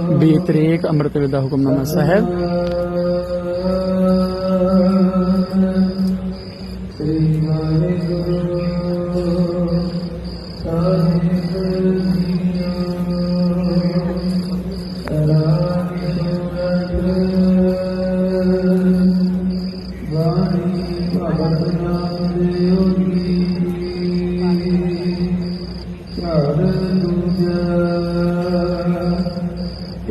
ਬੇਤਰੇਕ ਅੰਮ੍ਰਿਤ ਵੇਲੇ ਦਾ ਹੁਕਮਨਾਮਾ ਸਾਹਿਬ। ਸ੍ਰੀ ਵਾਹਿਗੁਰੂ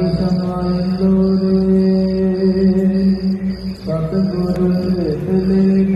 ਸਹਾਇ ਲੋਰੇ ਸਤਿਗੁਰ ਮਿਲੇ